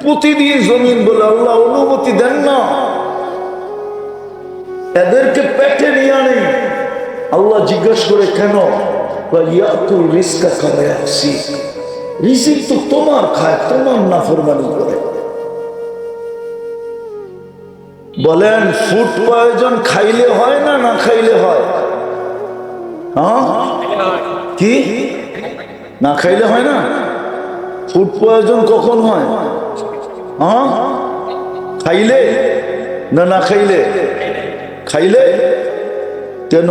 প্রতিদিন জমিন বলে আল্লাহ অনুমতি দেন না। এদেরকে পেটে নিয়ে আনে। আল্লাহ জিজ্ঞেস করে, কেন? বলেন, ফুড খাইলে হয় না না খাইলে হয়? হ্যাঁ? কি? না খাইলে হয় না? ফুড প্রয়োজন কখন হয়? খাইলে না না খাইলে খাইলে কেন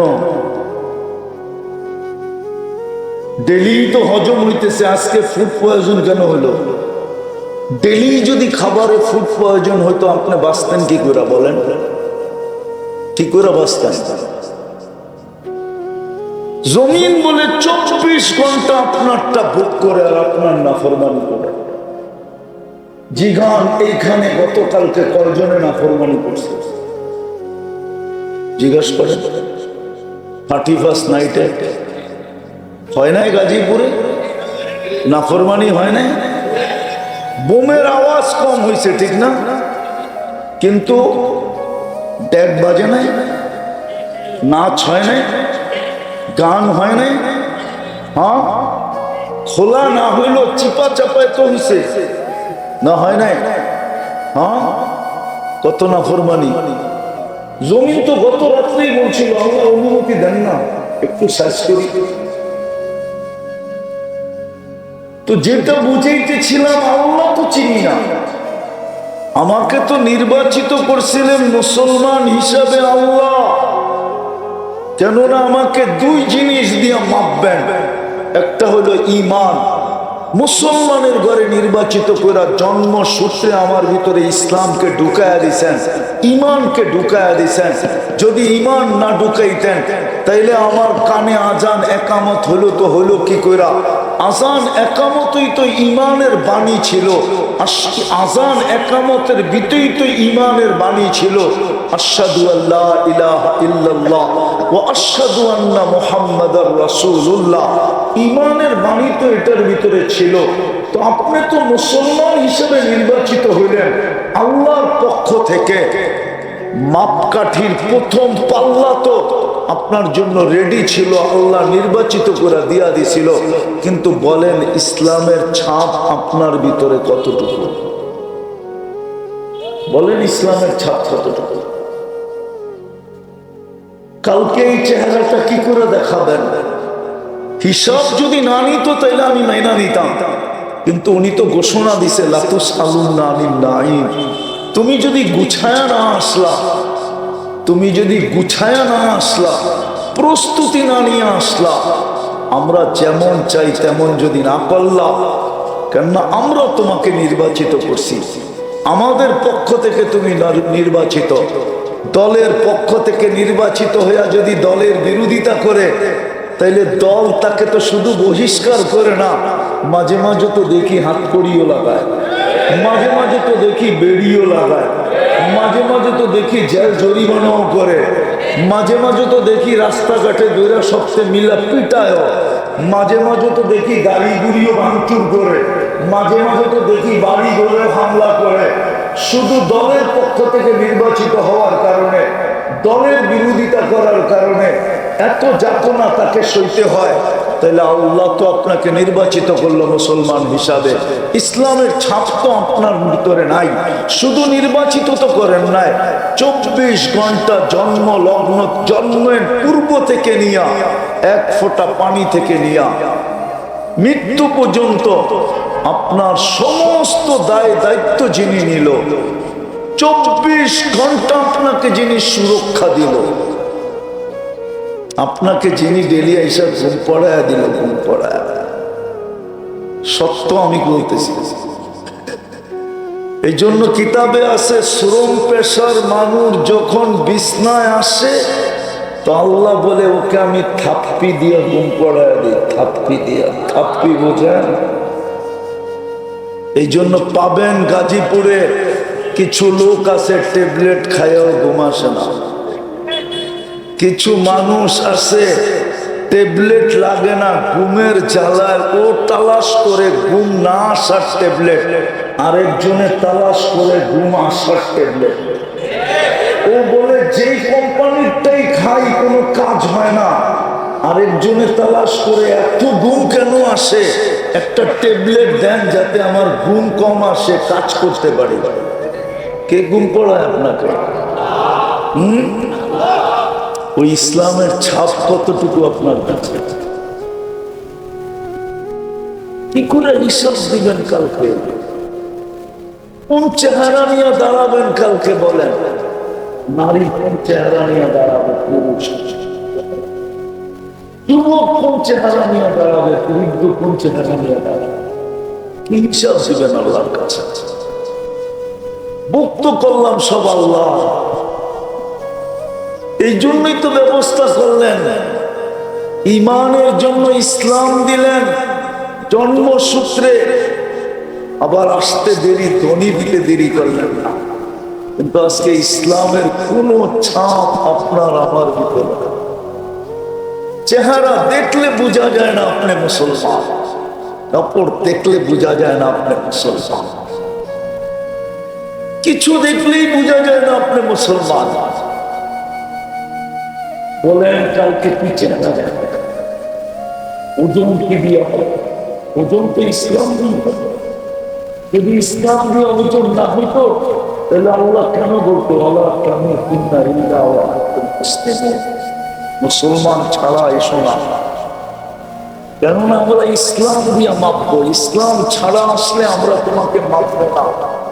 ডেলি তো হজম হইতেছে আজকে ফুড প্রয়োজন কেন হলো ডেলি যদি খাবারে ফুড প্রয়োজন হতো আপনি বাঁচতেন কি করে বলেন কি করে বাঁচতেন জমিন বলে চব্বিশ ঘণ্টা আপনারটা ভোগ করে আর আপনার নাফরমানি করে জিগান, এইখানে গতকালকে কয়জনে নাফরমানি করছে? জিজ্ঞাসা করেন। থার্টি ফার্স্ট নাইটে হয় নাই গাজীপুরে? নাফরমানি হয় নাই? বোমের আওয়াজ কম হয়েছে ঠিক না? কিন্তু ড্যাগ বাজে নাই? নাচ হয় নাই? গান হয় নাই? হ্যাঁ? খোলা না হইল চিপা চাপায় তো হইছে। না হয় নাই? হ্যাঁ? কত না ফরমানি জমিন তো গত রাত্রেই বলছিল, আল্লাহ অনুমতি দেন না, একটু সার্চ করি। তো যেটা বুঝাইতেছিলাম, আল্লাহ তো চিনি না। আমাকে তো নির্বাচিত করছিলেন মুসলমান হিসাবে আল্লাহ। কেননা আমাকে দুই জিনিস দিয়ে মাপবেন। একটা হলো ইমান মুসলমানের ঘরে নির্বাচিত করে জন্ম সূত্রে আমার ভিতরে ইসলামকে ঢুকায়া দিছেন, ইমানকে ঢুকায়া দিছেন। যদি ইমান না ঢুকাইতেন, তাইলে আমার কানে আজান একামত হলো তো হলো কি কইরা? আজান একামতই তো ইমানের বাণী ছিল আজান একামতের ভিতরেই তো ইমানের বাণী ছিল। আশহাদু আল্লাহ ইলাহা ইল্লাল্লাহ ও আশহাদু আন্না মুহাম্মাদার রাসূলুল্লাহ। ইমানের বাণী তো এটার ভিতরে ছিল। তো আপনি তো মুসলমান হিসেবে নির্বাচিত হইলেন আল্লাহর পক্ষ থেকে। মাপকাঠির প্রথম পাল্লা তো আপনার জন্য রেডি ছিল, আল্লাহ নির্বাচিত করে দিয়া দিছিল। কিন্তু বলেন, ইসলামের ছাপ আপনার ভিতরে কতটুকু? বলেন, ইসলামের ছাপ কতটুকু? কালকে এই চেহারাটা কি করে দেখাবেন? হিসাব যদি না নিত, তাইলে আমি মাইনা নিতাম কিন্তু উনি তো ঘোষণা দিছে লাতুস আলুম না তুমি যদি গুছায়া না আসলা, তুমি যদি গুছায়া না আসলা, প্রস্তুতি না নিয়ে আসলা, আমরা যেমন চাই তেমন যদি না করলাম কেননা আমরা তোমাকে নির্বাচিত করছি। আমাদের পক্ষ থেকে তুমি নির্বাচিত। দলের পক্ষ থেকে নির্বাচিত হইয়া যদি দলের বিরোধিতা করে তাইলে দল তাকে তো শুধু বহিষ্কার করে না, মাঝে মাঝে তো দেখি হাত কড়িও লাগায়, মাঝে মাঝে তো দেখি বেড়িও লাগায়, মাঝে মাঝে তো দেখি জেল জরিমানাও করে, মাঝে মাঝে তো দেখি রাস্তাঘাটে দৈরা সবচেয়ে মিলা পিটায় মাঝে মাঝে তো দেখি গাড়ি গুড়িও ভাঙচুর করে, মাঝে মাঝে তো দেখি বাড়ি ঘরে হামলা করে। শুধু দলের পক্ষ থেকে নির্বাচিত হওয়ার কারণে, দলের বিরোধিতা করার কারণে এত যাতনা তাকে সইতে হয় তাহলে আল্লাহ তো আপনাকে নির্বাচিত করল মুসলমান হিসাবে। ইসলামের ছাপ তো আপনার ভিতরে নাই, শুধু নির্বাচিত তো করেন নাই। চব্বিশ ঘণ্টা জন্ম লগ্ন, জন্মের পূর্ব থেকে নিয়া, এক ফোঁটা পানি থেকে নিয়া, মৃত্যু পর্যন্ত আপনার সমস্ত দায় দায়িত্ব যিনি নিল, চব্বিশ ঘণ্টা আপনাকে যিনি সুরক্ষা দিল। আপনাকে যিনি ডেলি এসে ঘুম পড়ায় দিল, ঘুম পড়ায়। সত্য আমি বলতেছি। এই জন্য কিতাবে আছে, শ্রম পেশার মানুষ যখন বিছনায় আসে, তো আল্লাহ বলে, ওকে আমি থাপ্পি দিয়ে ঘুম পড়ায় দিই, থাপ্পি দিয়া, থাপ্পি বোঝেন? এই জন্য পাবেন গাজীপুরে কিছু লোক আছে, ট্যাবলেট খায়ও ঘুম আসে না। কিছু মানুষ আছে ট্যাবলেট লাগে না, ঘুমের জ্বালায় ও তালাশ করে ঘুম না আসার ট্যাবলেট আরেকজনের তালাশ করে ঘুম আসার ট্যাবলেট ও বলে, যেই কোম্পানিরটাই খাই, কোনো কাজ হয় না। আরেকজনে তালাশ করে, এত ঘুম কেন আসে? একটা ট্যাবলেট দেন যাতে আমার ঘুম কম আসে, কাজ করতে পারি। কে ঘুম পড়ায় আপনাকে? হুম? ওই ইসলামের ছাপ কতটুকু আপনার কাছে? কি করে হিসাব দিবেন কালকে? কোন চেহারা নিয়ে দাঁড়াবেন কালকে বলেন? নারী কোন চেহারা নিয়ে দাঁড়াবে পুরুষ? যুবক কোন চেহারা নিয়ে দাঁড়াবে? বৃদ্ধ কোন চেহারা নিয়ে দাঁড়াবে? কি হিসাব দিবেন আল্লাহর কাছে? মুক্ত করলাম সব আল্লাহ। এই জন্যই তো ব্যবস্থা করলেন। ইমানের জন্য ইসলাম দিলেন। জন্মসূত্রে আবার আসতে দেরি ধনী দিতে দেরি করলেন না। কিন্তু আজকে ইসলামের কোন ছাপ আপনার আমার ভিতরে। চেহারা দেখলে বোঝা যায় না আপনি মুসলমান। কাপড় দেখলে বোঝা যায় না আপনি মুসলমান। কিছু দেখলেই বোঝা যায় না আপনি মুসলমান। বলেন, কালকে কি চেহারা দেখবেন ওজন কি দিয়ে হবে? ওজন তো ইসলাম দিয়ে যদি ইসলাম দিয়ে ওজন না হইতো, তাহলে আল্লাহ কেন বলতো, আল্লাহ কেন কিনা ওয়া মুসলমান ছাড়া এসো না। কেননা আমরা ইসলাম দিয়ে মাপবো। ইসলাম ছাড়া আসলে আমরা তোমাকে মাপবো না।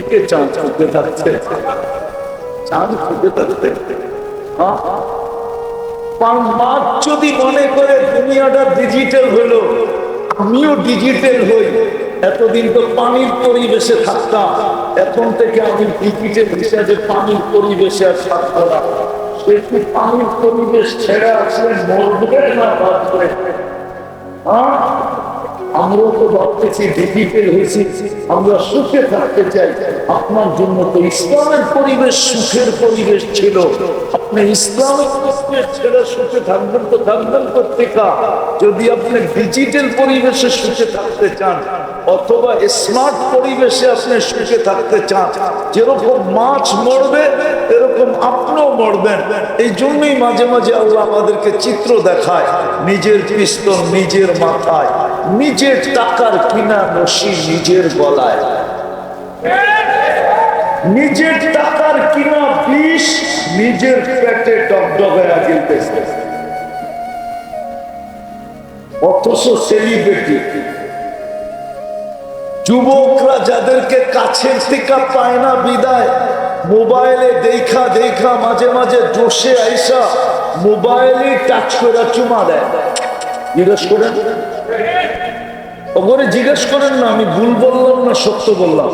কে চান সুখে থাকতে চান সুখে থাকতে হ্যাঁ? যদি মনে করে দুনিয়াটা ডিজিটাল হলো, আমিও ডিজিটাল হই। এতদিন তো পানির পরিবেশে থাকতাম। এখন থেকে আমি ডিজিটাল হিসাবে পানির পরিবেশে আর থাকব না। সে কি পানির পরিবেশ ছেড়ে আসলে মরবে না বাঁচবে হ্যাঁ আমরাও তো ভাবতেছি ডিজিটাল হয়েছি। আমরা সুখে থাকতে চাই। আপনার জন্য তো ইসলামের পরিবেশ সুখের পরিবেশ ছিল। আপনি ইসলামের পরিবেশ ছেড়ে সুখে থাকবেন তো থাকবেন প্রত্যেকা। যদি আপনি ডিজিটাল পরিবেশে সুখে থাকতে চান, অথবা স্মার্ট পরিবেশে আপনি সুখে থাকতে চান, যেরকম মাছ মরবে, এরকম আপনিও মরবেন। এই জন্যই মাঝে মাঝে আল্লাহ আমাদেরকে চিত্র দেখায়, নিজের পিস্তল নিজের মাথায়। নিজের টাকার কিনা রশি নিজের গলায়। নিজের টাকার কিনা বিষ নিজের পেটে গিলতেছে অথচ সেলিব্রিটি যুবকরা যাদেরকে কাছের থেকে পায় না বিদায়, মোবাইলে দেখা দেখা মাঝে মাঝে জোশে আইসা মোবাইলে টাচ করে চুমা দেয়। জিজ্ঞেস করেন ওগরে জিজ্ঞেস করেন না, আমি ভুল বললাম না সত্য বললাম?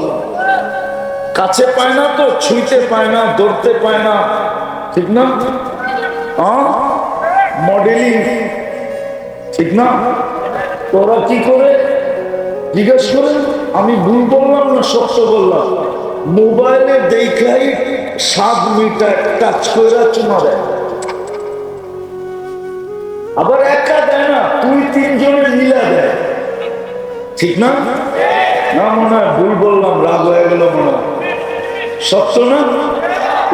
কাছে পায় না তো, ছুঁইতে পায় না, ধরতে পায় না। ঠিক না? মডেলিং। ঠিক না? তোরা কি করে? জিজ্ঞেস করেন, আমি ভুল বললাম না সত্য বললাম? মোবাইলে দেখাই সাত মিটার টাচ করে চুমা দেয়। ঠিক না? না, মনে হয় ভুল বললাম, রাগ হয়ে গেল মনে হয়। সত্য না?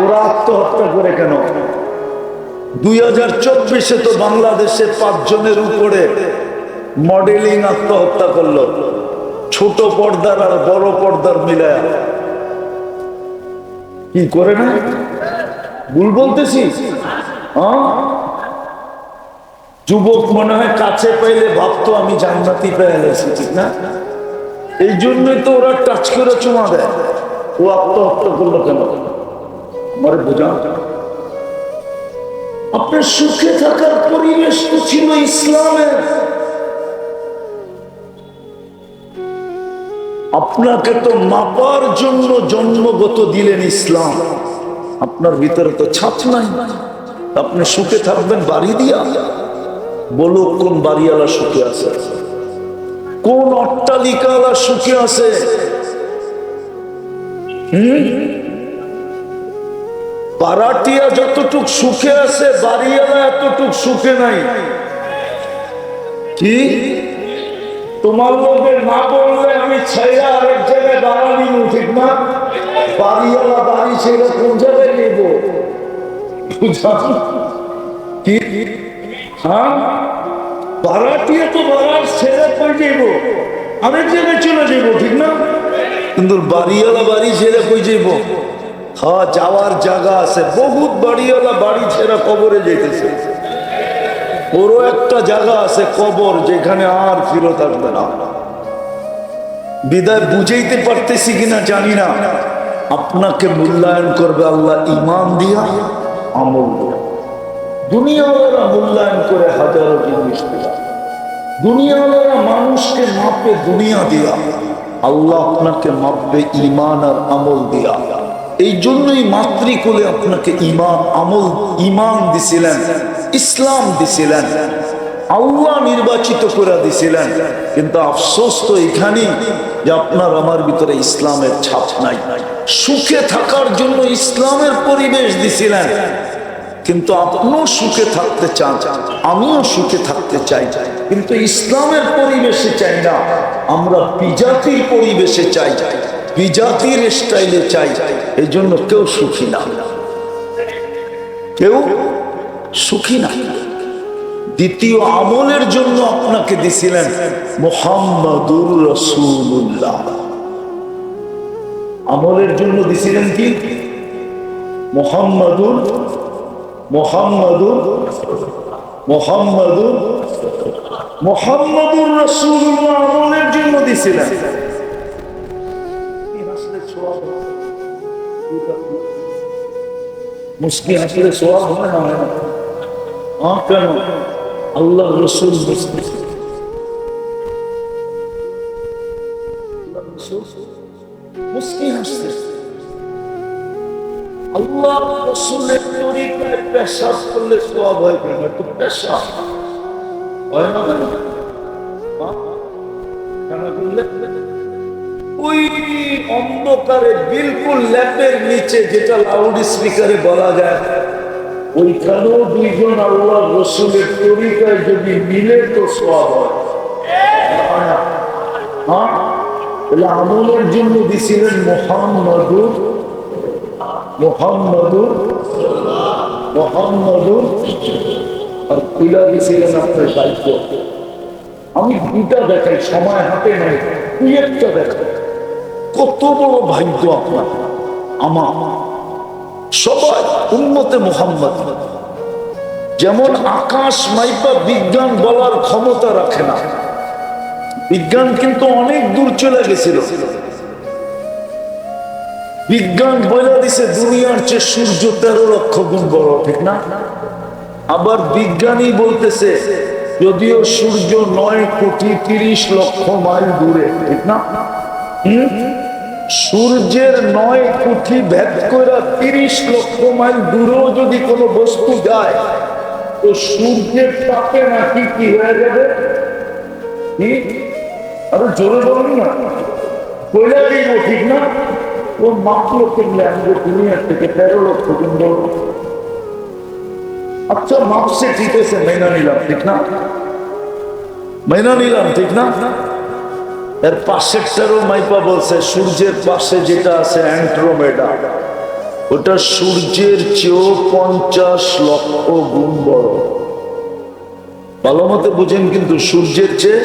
ওরা আত্মহত্যা করে কেন? দুই হাজার চব্বিশে তো বাংলাদেশে পাঁচজনের উপরে মডেলিং আত্মহত্যা করল। ছোট পর্দার আর বড় পর্দার মিলায়। কি করে না? ভুল বলতেছি? হ্যাঁ? যুবক মনে হয় কাছে পাইলে ভাবতো আমি জান্নাতি পেয়ে গেছি, ঠিক না? এই জন্যই তো ওরা টাচ করে চুমা দেয়। ও আত্মহত্যা করল কেন? আমার বোঝা আপনার সুখে থাকার পরিবেশ ছিল ইসলামের। আপনাকে তো মাপার জন্য জন্মগত দিলেন ইসলাম। আপনার ভিতরে তো ছাপ নাই। আপনি সুখে থাকবেন বাড়ি দিয়া। বলো কোন বাড়িওয়ালা সুখে আছে? কোন অট্টালিকাওয়ালা সুখে আছে? পাড়াটিয়া যতটুক সুখে আছে, বাড়িওয়ালা এতটুক সুখে নাই। কি? তোমার লোকের না বললে আমি ছেড়ে আরেক জায়গায় দাঁড়ানি ঠিক না? বাড়িওয়ালা বাড়ি ছেড়ে কোন জায়গায় নেব? কি? হ্যাঁ? তো জায়গায় চলে ঠিক না? কিন্তু বাড়িওয়ালা বাড়ি ছেড়ে হ্যাঁ যাওয়ার জায়গা আছে। বহুত বাড়িওয়ালা বাড়ি কবরে ওরও একটা জায়গা আছে কবর, যেখানে আর ফিরত আসবে না। বিদায় বুঝাইতে পারতেছি কিনা জানি না। আপনাকে মূল্যায়ন করবে আল্লাহ ইমান দিয়া আমল দুনিয়াওয়ালারা মূল্যায়ন করে হাজারো জিনিস দিয়া দুনিয়াওয়ালারা মানুষকে মাপে দুনিয়া দিয়া আল্লাহ আপনাকে মাপবে ইমান আর আমল দিয়া। এই জন্যই মাতৃকুলে আপনাকে ইমান আমল ইমান দিছিলেন, ইসলাম দিছিলেন, আল্লাহ নির্বাচিত করে দিছিলেন। কিন্তু আফসোস তো এখানেই যে আপনার আমার ভিতরে ইসলামের ছাপ নাই। সুখে থাকার জন্য ইসলামের পরিবেশ দিছিলেন। কিন্তু আপনিও সুখে থাকতে চান, আমিও সুখে থাকতে চাই। কিন্তু ইসলামের পরিবেশে চাই না, আমরা বিজাতির পরিবেশে চাই, বিজাতির স্টাইলে চাই এই জন্য কেউ সুখী না। কেউ সুখী না। দ্বিতীয় আমলের জন্য আপনাকে দিছিলেন মোহাম্মদুর রসুল্লাহ আমলের জন্য দিছিলেন কি? মোহাম্মদুর মোহাম্মদুর মোহাম্মদুর মোহাম্মদুর রসুল্লাহ আমলের জন্য দিছিলেন। মুসকি হাসলে সোয়াব হয় না। কেন? আল্লাহ রসুল মুসকি আল্লাহ রসুলের তরিকায় পেশাব করলে সোয়াব হয় কেন? একটু পেশাব। হয় না কেন? হ্যাঁ? ওই অন্ধকারে বিলকুল ল্যাপের নিচে যেটা লাউড স্পিকারে বলা যায়, ওইখানেও দুইজন আল্লাহ রসুলের তরিকায় যদি মিলে তো সব হয় হ্যাঁ। তাহলে আমলের জন্য দিছিলেন মোহাম্মদুর মোহাম্মদুর মোহাম্মদুর আর আপনার দায়িত্ব। আমি দুটা দেখাই, সময় হাতে নাই তুই একটা দেখাই। কত বড় ভাগ্য আপনার, আমার। সবাই উন্নতে মোহাম্মদ। যেমন আকাশ মাইপা বিজ্ঞান বলার ক্ষমতা রাখে না। বিজ্ঞান কিন্তু অনেক দূর চলে গেছিল। বিজ্ঞান বলে দিছে, দুনিয়ার চেয়ে সূর্য তেরো লক্ষ গুণ বড়, ঠিক না? আবার বিজ্ঞানী বলতেছে, যদিও সূর্য নয় কোটি তিরিশ লক্ষ মাইল দূরে, ঠিক না? সূর্যের নয় কোটি ভেদ করে তিরিশ লক্ষ মাইল দূরেও যদি কোনো বস্তু যায়, তো সূর্যের তাপে নাকি কি হয়ে যাবে? আরও জোরে বলুন না। কইলা দিব ঠিক না? ও মাপলো কিনলে আমাদের দুনিয়ার থেকে তেরো লক্ষ গুণ আচ্ছা মাপসে আছে, মেনা নিলাম, ঠিক না? মেনা নিলাম, ঠিক না? এর পাশেরটারও মাইপা বলছে, সূর্যের পাশে যেটা আছে অ্যান্ট্রোমেডা ওটা সূর্যের চেয়েও পঞ্চাশ লক্ষ গুণ বড়। ভালো মতো বুঝেন কিন্তু সূর্যের চেয়ে।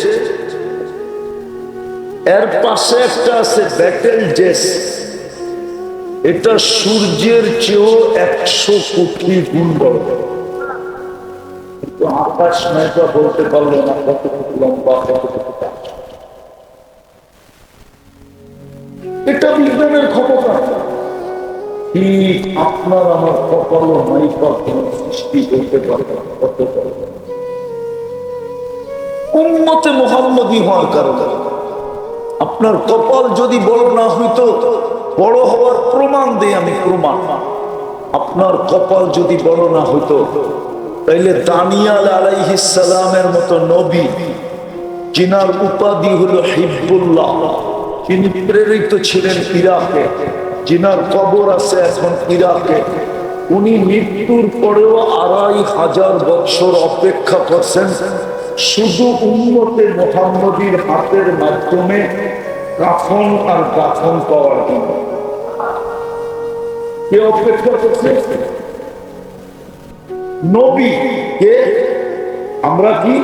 এর পাশে একটা আছে ব্যাটেল জেস। এটা সূর্যের চেয়েও একশো কোটি গুণ বড়। কিন্তু আকাশ মেঘা বলতে পারল না কতটুকু লম্বা কতটুকু এটা বিজ্ঞানের ক্ষমতা। ঠিক আপনার আমার কপাল মাইকা কোন সৃষ্টি করতে পারবে না। উম্মতে মোহাম্মদী হওয়ার কারণে। আপনার কপাল যদি বড় না হইতো বড় হওয়ার প্রমাণ দেই আমি প্রমাণ। আপনার কপাল যদি বড় না হইতো, তাইলে দানিয়াল সালামের মতো নবী, যিনার উপাধি হলো হিব্বুল্লাহ, তিনি প্রেরিত ছিলেন ইরাকে, যিনার কবর আছে এখন ইরাকে, উনি মৃত্যুর পরেও আড়াই হাজার বছর অপেক্ষা করছেন, শুধু উন্মতে মোহাম্মদীর হাতের মাধ্যমে কাফন আর দাফন পাওয়ার জন্য কে অপেক্ষা করছে? নবী। কে? আমরা কি?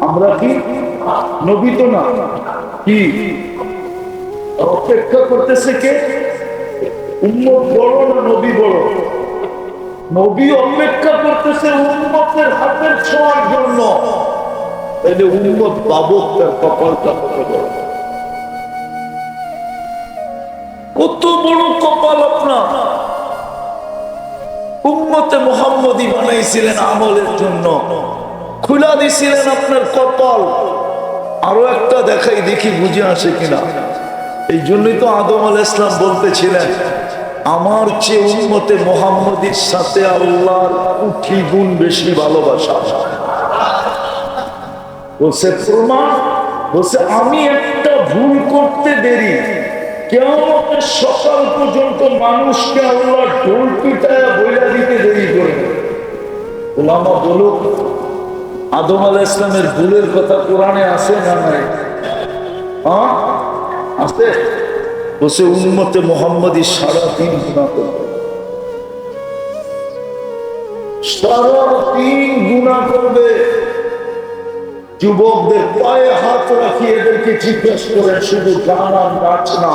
আমরা কি? নবী তো না। কি? অপেক্ষা করতেছে কে? উম্মত বড় না নবী বড়? নবী অপেক্ষা করতেছে উম্মতের হাতের ছোঁয়ার জন্য। তাহলে উম্মত বাবক তার কপালটা কত বড়? কত বড় কপাল আপনার। উম্মতে মোহাম্মদী বানাইছিলেন আমলের জন্য। খুলা দিছিলেন আপনার কপাল। আরও একটা দেখাই, দেখি বুঝে আসে কিনা। এই জন্যই তো আদম আল ইসলাম বলতেছিলেন, আমার চেয়ে উন্মতে মোহাম্মদীর সাথে আল্লাহর উঠি গুণ বেশি ভালোবাসা। বলছে, প্রমাণ, বলছে, আমি একটা ভুল করতে দেরি। কেমন সকাল পর্যন্ত মানুষকে আল্লাহ ঢোল পিটায় বইলা দিতে দেরি করে ওলামা বলুক, আদম আলাহ ইসলামের ভুলের কথা কোরআনে আছে না নাই? হ্যাঁ? আছে? বসে উন্মতে মোহাম্মদী সারা দিন গুণা করবে। সারা দিন গুণা করবে। যুবকদের পায়ে হাত রাখি এদেরকে জিজ্ঞেস করেন, শুধু গান আর নাচ না,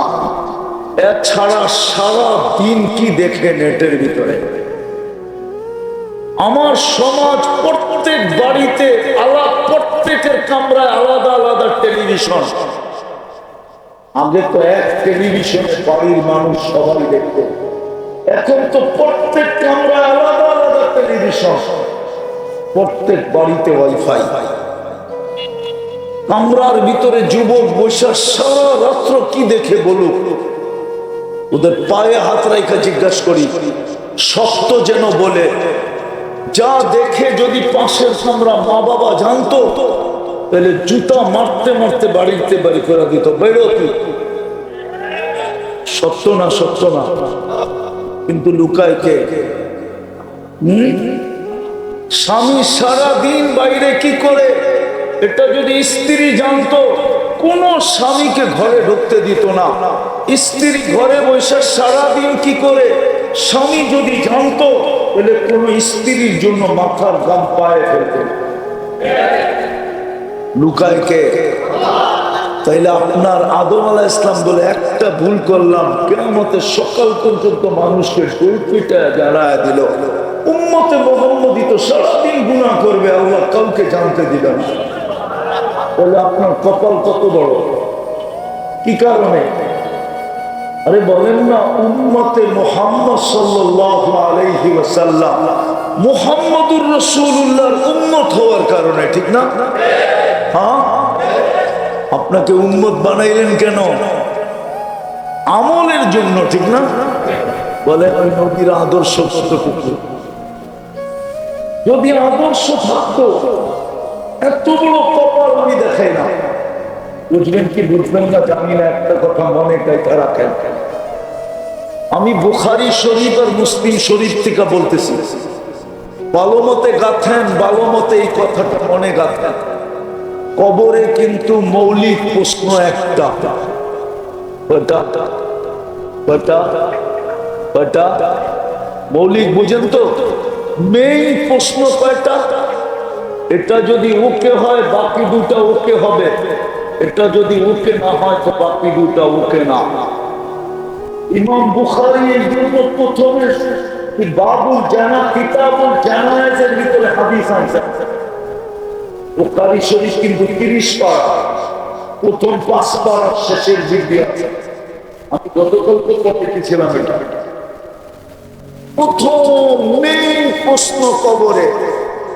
এছাড়া সারা দিন কি দেখে নেটের ভিতরে? আমার সমাজ প্রত্যেক বাড়িতে আলাদা, প্রত্যেকের কামরায় আলাদা আলাদা টেলিভিশন। আগে তো এক টেলিভিশনে বাড়ির মানুষ সবাই দেখত। এখন তো প্রত্যেক কামরায় আলাদা আলাদা টেলিভিশন। প্রত্যেক বাড়িতে ওয়াইফাই। কামরার ভিতরে যুবক বৈশাখ সারা রাত্র কি দেখে বলুক ওদের পায়ে হাত রাখা জিজ্ঞাসা করি, শক্ত যেন বলে, যা দেখে যদি পাশের কামরা মা বাবা জানতো, তাহলে জুতা মারতে মারতে বাড়িতে বাড়ি করে দিত বেরো সত্য না সত্য না, কিন্তু লুকায় কে? স্বামী সারা দিন বাইরে কি করে? এটা যদি স্ত্রী জানতো, কোন স্বামীকে ঘরে ঢুকতে দিত না। স্ত্রী ঘরে বসে সারাদিন কি করে? স্বামী যদি জানতো, তাহলে কোন স্ত্রীর জন্য মাথার গাম পায়ে ফেলতেন লুকায় কে? তাইলে আপনার আদম আলাহ ইসলাম বলে একটা ভুল করলাম কেমতে সকাল পর্যন্ত মানুষকে ডোল পিটায় জানায় দিল। উম্মতে মোহাম্মদী তো সারাদিন গুণা করবে, আল্লাহ কাউকে জানতে দিলাম না। বলে, আপনার কপাল কত বড়? কি কারণে? আরে বলেন না, উম্মতে মোহাম্মদ ওয়াসাল্লাম মুহাম্মদুর রাসূলুল্লাহর উম্মত হওয়ার কারণে, ঠিক না? হ্যাঁ? আপনাকে উম্মত বানাইলেন কেন? আমলের জন্য, ঠিক না? বলে, ওই আদর্শ যদি আদর্শ থাকতো এত বড় কপাল আমি দেখাই না। বুঝবেন কি বুঝবেন না জানি না একটা কথা মনে কাইটা রাখেন। আমি বুখারি শরীফ আর মুসলিম শরীফ থেকে বলতেছি। ভালো মতে গাথেন ভালো মতে এই কথাটা মনে গাথেন। কবরে কিন্তু মৌলিক প্রশ্ন একটা। মৌলিক বুঝেন তো? মেইন প্রশ্ন কয়টা? এটা যদি ওকে হয়, বাকি দুটা ওকে হবে। এটা যদি ওকে না হয়, তো বাকি দুটা ওকে না। ইমাম বুখারী এর জন্য প্রথমে বাবুল জানা, কিতাবুল জানায়েজের ভিতরে হাদিস আনছে বুখারী শরীফ কিন্তু তিরিশ পারা। প্রথম পাঁচ পারা শেষের দিকে আছে। আমি গতকাল তো দেখেছিলাম এটা। প্রথম মেন প্রশ্ন কবরে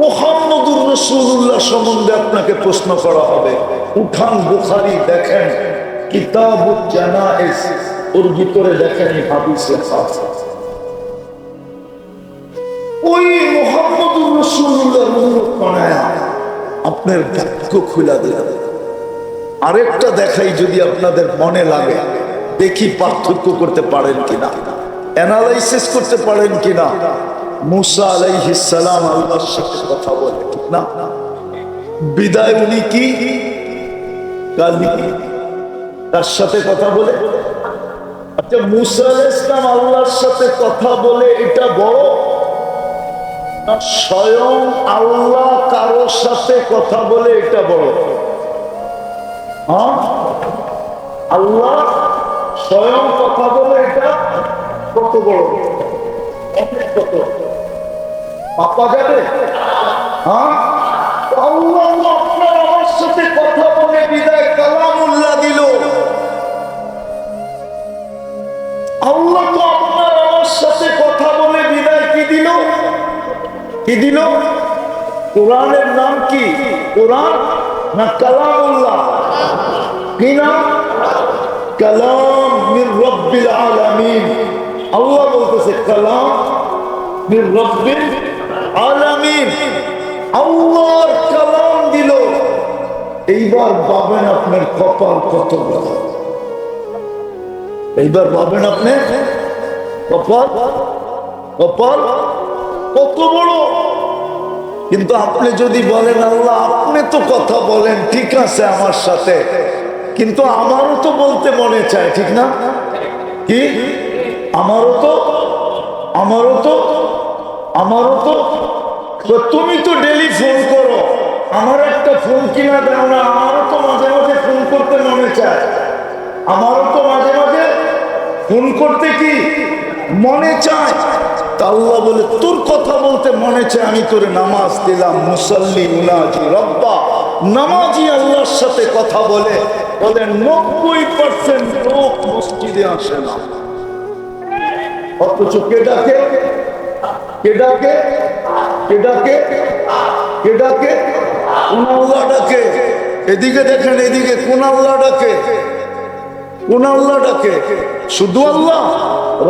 মোহাম্মদুর রসুল্লাহ সম্বন্ধে আপনাকে প্রশ্ন করা হবে। উঠান বুখারি দেখেন আপনার দিলাম। আরেকটা দেখাই যদি আপনাদের মনে লাগে, দেখি পার্থক্য করতে পারেন কিনা। অ্যানালাইসিস করতে পারেন কিনা। মুসা আলাইহিস সালাম আল্লাহর সাথে কথা বলে। না। বিদায় উনি কি? তার সাথে কথা বলে? আচ্ছা মুসা আলাইহিস সালাম আল্লাহর সাথে কথা বলে এটা বড়? স্বয়ং আল্লাহ কারোর সাথে কথা বলে এটা বড়? হ্যাঁ? আল্লাহ স্বয়ং কথা বলে এটা কত বড়? অনেক কত? পাপা যাবে? হ্যাঁ? আপনার আল্লাহ নাম কি? কোরআন না কালামুল্লাহ? কি নাম? কালাম মির রব্বিল আলামিন। আল্লাহ বলতেছে, কালাম আলামিন আল্লাহর কালাম দিল। এইবার পাবেন আপনার কপাল কত বড়? এইবার পাবেন আপনি? কপাল? কপাল কত বড়? কিন্তু আপনি যদি বলেন, আল্লাহ, আপনি তো কথা বলেন, ঠিক আছে আমার সাথে। কিন্তু আমারও তো বলতে মনে চায়, ঠিক না? কি? আমারও তো? আমারও তো? আমারও তো তুমি তো ডেলি ফোন করো। আমার একটা ফোন কিনা দাও না, আমারও তো মাঝে মাঝে ফোন করতে মনে চায়। আমারও তো মাঝে মাঝে ফোন করতে কি মনে চায়? তা আল্লাহ বলে, তোর কথা বলতে মনে চায়, আমি তোরে নামাজ দিলাম, মুসল্লি, উনাজি, রব্বা। নামাজি আল্লাহর সাথে কথা বলে বলে নব্বই পার্সেন্ট লোক মসজিদে আসে না। অথচ কে ডাকে? কেডাকে? কে ডাকে কোন আল্লাহ ডাকে। এদিকে দেখেন, এদিকে কোন আল্লাহ ডাকে। কোন আল্লাহ ডাকে। শুধু আল্লাহ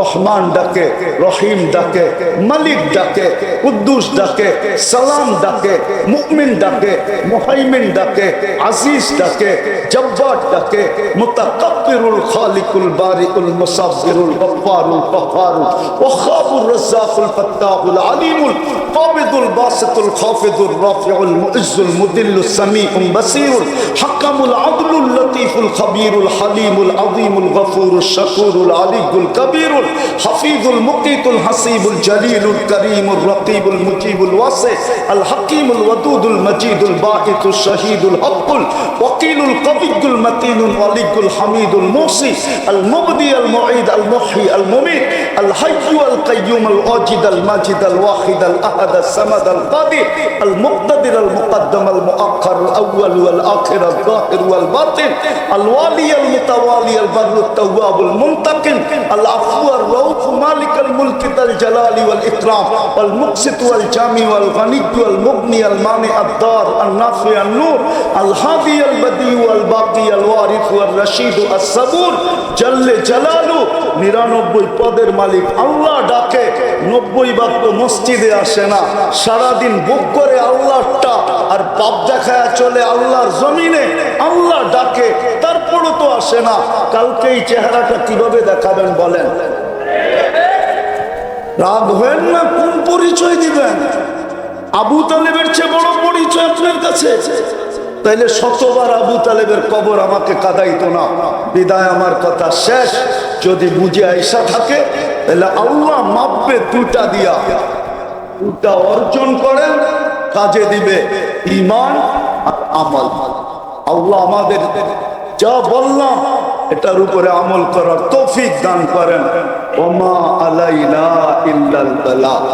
রহমান ডাকে রহিম ডাকে মালিক ডাকে কুদ্দুস ডাকে সালাম ডাকে মুকমিন ডাকে মুহাইমিন ডাকে আজিজ ডাকে জব্বার ডাকে মুতাকাব্বিরুল খালিকুল বারিউল মুসাব্বিরুল গফফারুল গফফারুল ওয়াখাবুর রাজ্জাকুল ফাত্তাহুল আলিমুল قابض الباسط الخافض الرافع المؤز المذل السميع بصير حكم العدل اللطيف الخبير الحليم العظيم الغفور الشكور العلي الكبير الحفيظ المقيت الحسيب الجليل الكريم الرقيب المجيب الواسع الحكيم الودود المجيد الباعث الشهيد الحق الوكيل القوي المتين الولي الحميد الموصي المبدي المعيد المحيي المميت الحي القيوم الواجد الماجد الواحد الاحد الصمد القادر المقتدر المقدم المؤخر الأول والاخر الظاهر والباطن الوالي المتوالي البر التواب المنتقم العفو الرؤوف مالك الملك ذا الجلال والاكرام والمقسط والجامع والغني والمغني المانع الدار النافع النور الهادي البديع والباقي الوارث والرشيد الصبور جل جلاله নিরানব্বই পদের মালিক আল্লাহ ডাকে নব্বই ভাগ তো মসজিদে আসে না। সারাদিন বুক করে আল্লাহটা আর বাপ দেখায় চলে আল্লাহর জমিনে আল্লাহ ডাকে, তারপরও তো আসে না। কালকে এই চেহারাটা কীভাবে দেখাবেন বলেন? রাগ হবেন না? কোন পরিচয় দিবেন? আবু তালেবের চেয়ে বড় পরিচয় আপনার কাছে? তাইলে শতবার আবু তালেবের কবর আমাকে কাদাইতো না। বিদায় আমার কথা শেষ। যদি বুঝে আইসা থাকে তাহলে আল্লাহ মাপবে দুটা দিয়া। দুটা অর্জন করেন, কাজে দিবে ইমান আর আমল। আল্লাহ আমাদের যা বললাম, এটার উপরে আমল করার তৌফিক দান করেন। ওমা আলাইলা ইল্লাল বালাগ